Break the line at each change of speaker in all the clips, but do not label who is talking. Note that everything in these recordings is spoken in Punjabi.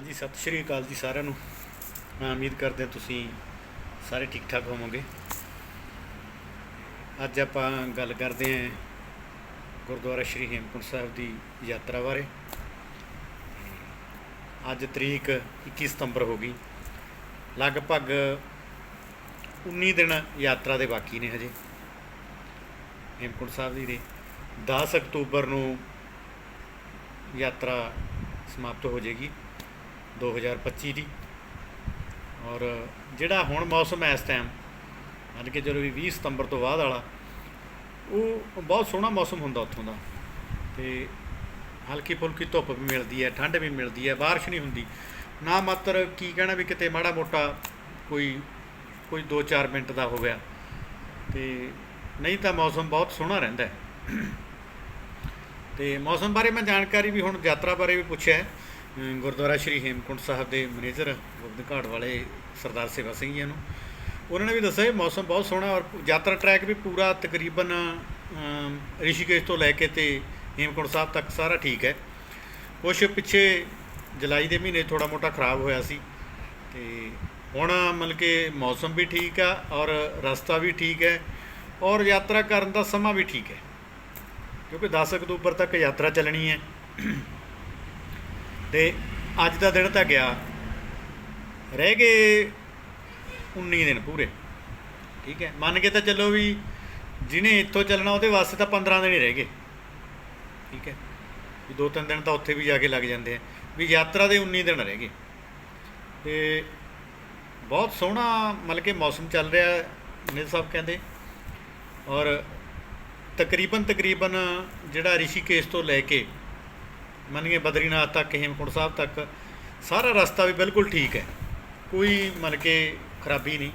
ਹਾਂਜੀ, ਸਤਿ ਸ਼੍ਰੀ ਅਕਾਲ ਜੀ ਸਾਰਿਆਂ ਨੂੰ। ਮੈਂ ਉਮੀਦ ਕਰਦੇ ਹਾਂ ਤੁਸੀਂ ਸਾਰੇ ਠੀਕ ਠਾਕ ਹੋਵੋਗੇ। ਅੱਜ ਆਪਾਂ ਗੱਲ ਕਰਦੇ ਹਾਂ ਗੁਰਦੁਆਰਾ ਸ਼੍ਰੀ ਹੇਮਕੁੰਟ ਸਾਹਿਬ ਦੀ ਯਾਤਰਾ ਬਾਰੇ। ਅੱਜ ਤਰੀਕ 21 ਸਤੰਬਰ ਹੋ ਗਈ। ਲਗਭਗ 19 ਦਿਨ ਯਾਤਰਾ ਦੇ ਬਾਕੀ ਨੇ ਹਜੇ। ਹੇਮਕੁੰਟ ਸਾਹਿਬ ਦੀ ਦੇ 10 ਅਕਤੂਬਰ ਨੂੰ ਯਾਤਰਾ ਸਮਾਪਤ ਹੋ ਜਾਏਗੀ। 2025 ਦੀ। ਔਰ ਜਿਹੜਾ ਹੁਣ ਮੌਸਮ ਹੈ ਇਸ ਟਾਈਮ ਯਾਨੀ ਕਿ ਜਦੋਂ ਵੀ 20 ਸਤੰਬਰ ਤੋਂ ਬਾਅਦ ਵਾਲਾ, ਉਹ ਬਹੁਤ ਸੋਹਣਾ ਮੌਸਮ ਹੁੰਦਾ ਉੱਥੋਂ ਦਾ। ਤੇ ਹਲਕੀ ਫੁਲਕੀ ਧੁੱਪ ਵੀ ਮਿਲਦੀ ਹੈ, ਠੰਡ ਵੀ ਮਿਲਦੀ ਹੈ, ਬਾਰਿਸ਼ ਨਹੀਂ ਹੁੰਦੀ। ਨਾ ਮਾਤਰ ਕੀ ਕਹਿਣਾ ਵੀ ਕਿਤੇ ਮਾੜਾ ਮੋਟਾ ਕੋਈ ਕੋਈ 2-4 ਮਿੰਟ ਦਾ ਹੋ ਗਿਆ। ਤੇ ਨਹੀਂ ਤਾਂ ਮੌਸਮ ਬਹੁਤ ਸੋਹਣਾ ਰਹਿੰਦਾ ਹੈ। ਤੇ ਮੌਸਮ ਬਾਰੇ ਮੈਂ ਜਾਣਕਾਰੀ ਵੀ ਹੁਣ ਯਾਤਰਾ ਬਾਰੇ ਵੀ ਪੁੱਛਿਆ ਗੁਰਦੁਆਰਾ ਸ਼੍ਰੀ ਹੇਮਕੁੰਟ ਸਾਹਿਬ ਦੇ ਮੈਨੇਜਰ ਗੋਬਿੰਦ ਘਾਟ ਵਾਲੇ ਸਰਦਾਰ ਸੇਵਾ ਸਿੰਘ ਜੀ ਨੂੰ। ਉਹਨਾਂ ਨੇ ਵੀ ਦੱਸਿਆ ਇਹ ਮੌਸਮ ਬਹੁਤ ਸੋਹਣਾ ਔਰ ਯਾਤਰਾ ਟਰੈਕ ਵੀ ਪੂਰਾ ਤਕਰੀਬਨ ਰਿਸ਼ੀਕੇਸ਼ ਤੋਂ ਲੈ ਕੇ ਤੇ ਹੇਮਕੁੰਟ ਸਾਹਿਬ ਤੱਕ ਸਾਰਾ ਠੀਕ ਹੈ। ਕੁਛ ਪਿੱਛੇ ਜੁਲਾਈ ਦੇ ਮਹੀਨੇ ਥੋੜਾ ਮੋਟਾ ਖਰਾਬ ਹੋਇਆ ਸੀ ਤੇ ਹੁਣ ਮਤਲਬ ਕਿ ਮੌਸਮ ਵੀ ਠੀਕ ਆ ਔਰ ਰਸਤਾ ਵੀ ਠੀਕ ਹੈ ਔਰ ਯਾਤਰਾ ਕਰਨ ਦਾ ਸਮਾਂ ਵੀ ਠੀਕ ਹੈ। ਕਿਉਂਕਿ 10 ਅਕਤੂਬਰ ਤੱਕ ਯਾਤਰਾ ਚੱਲਣੀ ਹੈ। ਤੇ ਅੱਜ ਦਾ ਦਿਨ ਤਾਂ ਗਿਆ ਰਹਿ ਗਏ 19 ਦਿਨ ਪੂਰੇ। ਠੀਕ ਹੈ, ਮੰਨ ਕੇ ਤਾਂ ਚੱਲੋ ਵੀ ਜਿਹਨੇ ਇੱਥੋਂ ਚੱਲਣਾ ਉਹਦੇ ਵਾਸਤੇ ਤਾਂ 15 ਦਿਨ ਹੀ ਰਹਿ ਗਏ। ਠੀਕ ਹੈ, ਵੀ ਦੋ ਤਿੰਨ ਦਿਨ ਤਾਂ ਉੱਥੇ ਵੀ ਜਾ ਕੇ ਲੱਗ ਜਾਂਦੇ ਆ, ਵੀ ਯਾਤਰਾ ਦੇ 19 ਦਿਨ ਰਹਿ ਗਏ। ਤੇ ਬਹੁਤ ਸੋਹਣਾ ਮਤਲਬ ਕਿ ਮੌਸਮ ਚੱਲ ਰਿਹਾ ਨੇ ਸਾਹਿਬ ਕਹਿੰਦੇ, ਔਰ ਤਕਰੀਬਨ ਤਕਰੀਬਨ ਜਿਹੜਾ ਰਿਸ਼ੀਕੇਸ਼ ਤੋਂ ਲੈ ਕੇ ਮੰਨੀਏ ਬਦਰੀਨਾਥ ਤੱਕ ਹੇਮਕੁੰਟ ਸਾਹਿਬ ਤੱਕ ਸਾਰਾ ਰਸਤਾ ਵੀ ਬਿਲਕੁਲ ਠੀਕ ਹੈ। ਕੋਈ ਮੰਨ ਕੇ ਖਰਾਬੀ ਨਹੀਂ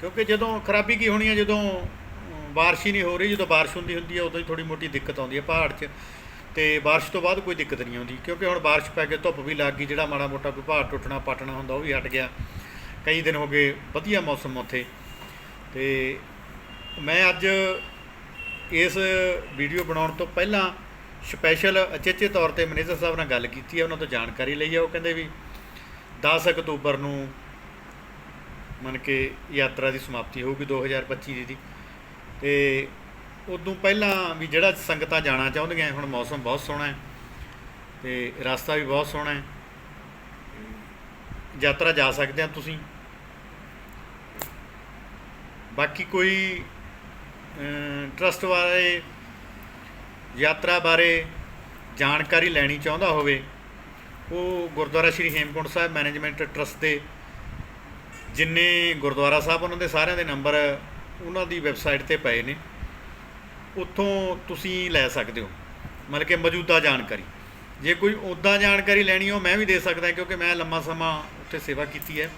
ਕਿਉਂਕਿ ਜਦੋਂ ਖਰਾਬੀ ਕੀ ਹੋਣੀ ਹੈ? ਜਦੋਂ ਅਮ, ਬਾਰਿਸ਼ ਹੀ ਨਹੀਂ ਹੋ ਰਹੀ ਜਦੋਂ ਬਾਰਿਸ਼ ਹੁੰਦੀ ਹੁੰਦੀ ਹੈ ਉਦੋਂ ਹੀ ਥੋੜੀ ਮੋਟੀ ਦਿੱਕਤ ਆਉਂਦੀ ਹੈ ਪਹਾੜ 'ਚ। ਤੇ ਬਾਰਿਸ਼ ਤੋਂ ਬਾਅਦ ਕੋਈ ਦਿੱਕਤ ਨਹੀਂ ਆਉਂਦੀ ਕਿਉਂਕਿ ਹੁਣ ਬਾਰਿਸ਼ ਪੈ ਕੇ ਧੁੱਪ ਵੀ ਲੱਗ ਗਈ ਜਿਹੜਾ ਮਾੜਾ ਮੋਟਾ ਕੋਈ ਪਹਾੜ ਟੁੱਟਣਾ ਪਟਣਾ ਹੁੰਦਾ ਉਹ ਵੀ ਹਟ ਗਿਆ। ਕਈ ਦਿਨ ਹੋ ਗਏ ਵਧੀਆ ਮੌਸਮ ਉੱਥੇ। ਤੇ ਮੈਂ ਅੱਜ ਇਸ ਵੀਡੀਓ ਬਣਾਉਣ ਤੋਂ ਪਹਿਲਾਂ ਸਪੈਸ਼ਲ ਅਚੇਚੇ ਤੌਰ ਤੇ ਮੈਨੇਜਰ ਸਾਹਿਬ ਨਾਲ ਗੱਲ ਕੀਤੀ ਹੈ, ਉਹਨਾਂ ਤੋਂ ਜਾਣਕਾਰੀ ਲਈ ਹੈ। ਉਹ ਕਹਿੰਦੇ ਵੀ 10 ਅਕਤੂਬਰ ਨੂੰ ਮੰਨ ਕੇ ਯਾਤਰਾ ਦੀ ਸਮਾਪਤੀ ਹੋਊਗੀ 2025 ਦੀ ਤੇ ਉਦੋਂ ਪਹਿਲਾਂ ਵੀ ਜਿਹੜਾ ਸੰਗਤਾਂ ਜਾਣਾ ਚਾਹੁੰਦੀਆਂ ਹੁਣ ਮੌਸਮ ਬਹੁਤ ਸੋਹਣਾ ਹੈ ਤੇ ਰਸਤਾ ਵੀ ਬਹੁਤ ਸੋਹਣਾ ਹੈ। ਯਾਤਰਾ ਜਾ ਸਕਦੇ ਆ ਤੁਸੀਂ। ਬਾਕੀ ਕੋਈ ਟਰਸਟ ਵਾਲੇ ਯਾਤਰਾ ਬਾਰੇ ਜਾਣਕਾਰੀ ਲੈਣੀ ਚਾਹੁੰਦਾ ਹੋਵੇ, ਉਹ ਗੁਰਦੁਆਰਾ ਸ਼੍ਰੀ ਹੇਮਕੁੰਟ ਸਾਹਿਬ ਮੈਨੇਜਮੈਂਟ ਟਰਸਟ ਦੇ ਜਿੰਨੇ ਗੁਰਦੁਆਰਾ ਸਾਹਿਬ ਉਹਨਾਂ ਦੇ ਸਾਰਿਆਂ ਦੇ ਨੰਬਰ ਉਹਨਾਂ ਦੀ ਵੈਬਸਾਈਟ ਤੇ ਪਏ ਨੇ। ਉੱਥੋਂ ਤੁਸੀਂ ਲੈ ਸਕਦੇ ਹੋ, ਮਤਲਬ ਕਿ ਮੌਜੂਦਾ ਜਾਣਕਾਰੀ। ਜੇ ਕੋਈ ਉੱਦਾਂ ਜਾਣਕਾਰੀ ਲੈਣੀ ਹੋ, ਮੈਂ ਵੀ ਦੇ ਸਕਦਾ ਕਿਉਂਕਿ ਮੈਂ ਲੰਮਾ ਸਮਾਂ ਉੱਥੇ ਸੇਵਾ ਕੀਤੀ ਹੈ।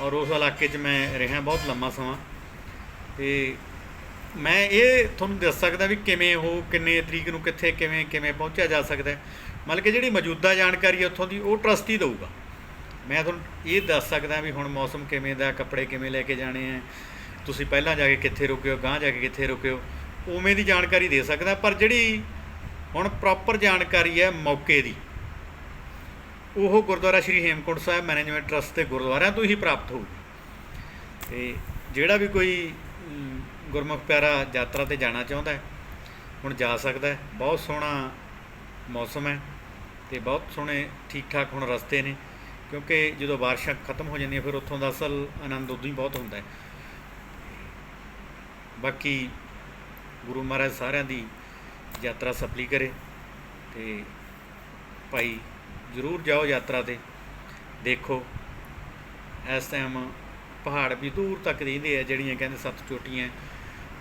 ਔਰ ਉਸ ਇਲਾਕੇ 'ਚ ਮੈਂ ਰਿਹਾ ਬਹੁਤ ਲੰਮਾ ਸਮਾਂ। ਤੇ ਮੈਂ ਇਹ ਤੁਹਾਨੂੰ ਦੱਸ ਸਕਦਾ ਵੀ ਕਿਵੇਂ ਉਹ, ਕਿੰਨੇ ਤਰੀਕ ਨੂੰ ਕਿੱਥੇ, ਕਿਵੇਂ ਕਿਵੇਂ ਪਹੁੰਚਿਆ ਜਾ ਸਕਦਾ ਹੈ। ਮਤਲਬ ਕਿ ਜਿਹੜੀ ਮੌਜੂਦਾ ਜਾਣਕਾਰੀ ਹੈ ਉੱਥੋਂ ਦੀ, ਉਹ ਟਰਸਟੀ ਦਊਗਾ। ਮੈਂ ਤੁਹਾਨੂੰ ਇਹ ਦੱਸ ਸਕਦਾ ਵੀ ਹੁਣ ਮੌਸਮ ਕਿਵੇਂ ਦਾ, ਕੱਪੜੇ ਕਿਵੇਂ ਲੈ ਕੇ ਜਾਣੇ ਆ ਤੁਸੀਂ ਪਹਿਲਾਂ ਜਾ ਕੇ ਕਿੱਥੇ ਰੁਕਿਓ, ਗਾਂਹ ਜਾ ਕੇ ਕਿੱਥੇ ਰੁਕਿਓ, ਉਵੇਂ ਦੀ ਜਾਣਕਾਰੀ ਦੇ ਸਕਦਾ, ਪਰ ਜਿਹੜੀ ਹੁਣ ਪ੍ਰੋਪਰ ਜਾਣਕਾਰੀ ਹੈ ਮੌਕੇ ਦੀ, ਉਹ ਗੁਰਦੁਆਰਾ ਸ਼੍ਰੀ ਹੇਮਕੁੰਟ ਸਾਹਿਬ ਮੈਨੇਜਮੈਂਟ ਟਰਸਟ ਦੇ ਗੁਰਦੁਆਰਿਆਂ ਤੋਂ ਹੀ ਪ੍ਰਾਪਤ ਹੋਊਗੀ। ਤੇ ਜਿਹੜਾ ਵੀ ਕੋਈ ਗੁਰਮੁਖ ਪਿਆਰਾ ਯਾਤਰਾ ਤੇ ਜਾਣਾ ਚਾਹੁੰਦਾ ਹੈ। ਹੁਣ ਜਾ ਸਕਦਾ ਹੈ। ਬਹੁਤ ਸੋਹਣਾ ਮੌਸਮ ਹੈ ਤੇ ਬਹੁਤ ਸੋਹਣੇ ਠੀਕ ਠਾਕ ਹੁਣ ਰਸਤੇ ਨੇ, ਕਿਉਂਕਿ ਜਦੋਂ ਬਾਰਿਸ਼ਾਂ ਖਤਮ ਹੋ ਜਾਂਦੀਆਂ, ਫਿਰ ਉੱਥੋਂ ਦਾ ਅਸਲ ਆਨੰਦ ਉਦੋਂ ਹੀ ਬਹੁਤ ਹੁੰਦਾ ਹੈ। ਬਾਕੀ ਗੁਰੂ ਮਹਾਰਾਜ ਸਾਰਿਆਂ ਦੀ ਯਾਤਰਾ ਸਫਲੀ ਕਰੇ ਤੇ ਭਾਈ ਜ਼ਰੂਰ ਜਾਓ ਯਾਤਰਾ ਤੇ। ਦੇਖੋ, ਇਸ ਟਾਈਮ ਪਹਾੜ ਵੀ ਦੂਰ ਤੱਕ ਦਿਖਦੇ ਆ, ਜਿਹੜੀਆਂ ਕਹਿੰਦੇ ਸੱਤ ਚੋਟੀਆਂ।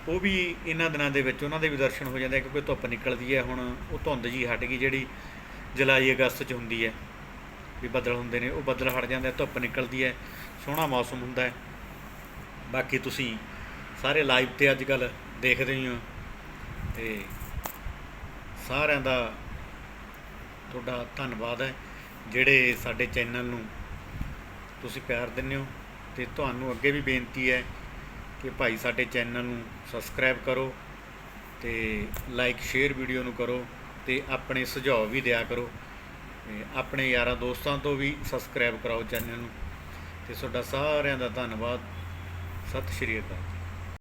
ਉਹ ਵੀ ਇਹਨਾਂ ਦਿਨਾਂ ਦੇ ਵਿੱਚ ਉਹਨਾਂ ਦੇ ਵੀ ਦਰਸ਼ਨ ਹੋ ਜਾਂਦੇ ਕਿਉਂਕਿ ਧੁੱਪ ਨਿਕਲਦੀ ਹੈ ਹੁਣ ਉਹ ਧੁੰਦ ਜੀ ਹਟ ਗਈ, ਜਿਹੜੀ ਜੁਲਾਈ, ਅਗਸਤ 'ਚ ਹੁੰਦੀ ਹੈ ਵੀ ਬੱਦਲ ਹੁੰਦੇ ਨੇ, ਉਹ ਬੱਦਲ ਹਟ ਜਾਂਦੇ ਧੁੱਪ ਨਿਕਲਦੀ ਹੈ ਸੋਹਣਾ ਮੌਸਮ ਹੁੰਦਾ ਹੈ। ਬਾਕੀ ਤੁਸੀਂ ਸਾਰੇ ਲਾਈਵ ਤੇ ਅੱਜ ਕੱਲ ਦੇਖਦੇ ਹੀ ਹੋ, ਤੇ ਸਾਰਿਆਂ ਦਾ ਤੁਹਾਡਾ ਧੰਨਵਾਦ ਹੈ, ਜਿਹੜੇ ਸਾਡੇ ਚੈਨਲ ਨੂੰ ਤੁਸੀਂ ਪਿਆਰ ਦਿੰਦੇ ਹੋ। ਤੇ ਤੁਹਾਨੂੰ ਅੱਗੇ ਵੀ ਬੇਨਤੀ ਹੈ ਕਿ ਭਾਈ ਸਾਡੇ ਚੈਨਲ ਨੂੰ ਸਬਸਕ੍ਰਾਈਬ ਕਰੋ ਤੇ ਲਾਈਕ, ਸ਼ੇਅਰ ਵੀਡੀਓ ਨੂੰ ਕਰੋ ਤੇ ਆਪਣੇ ਸੁਝਾਅ ਵੀ ਦਿਆ ਕਰੋ ਤੇ ਆਪਣੇ ਯਾਰਾਂ ਦੋਸਤਾਂ ਤੋਂ ਵੀ ਸਬਸਕ੍ਰਾਈਬ ਕਰਾਓ ਚੈਨਲ ਨੂੰ। ਤੇ ਤੁਹਾਡਾ ਸਾਰਿਆਂ ਦਾ ਧੰਨਵਾਦ। ਸਤਿ ਸ਼੍ਰੀ ਅਕਾਲ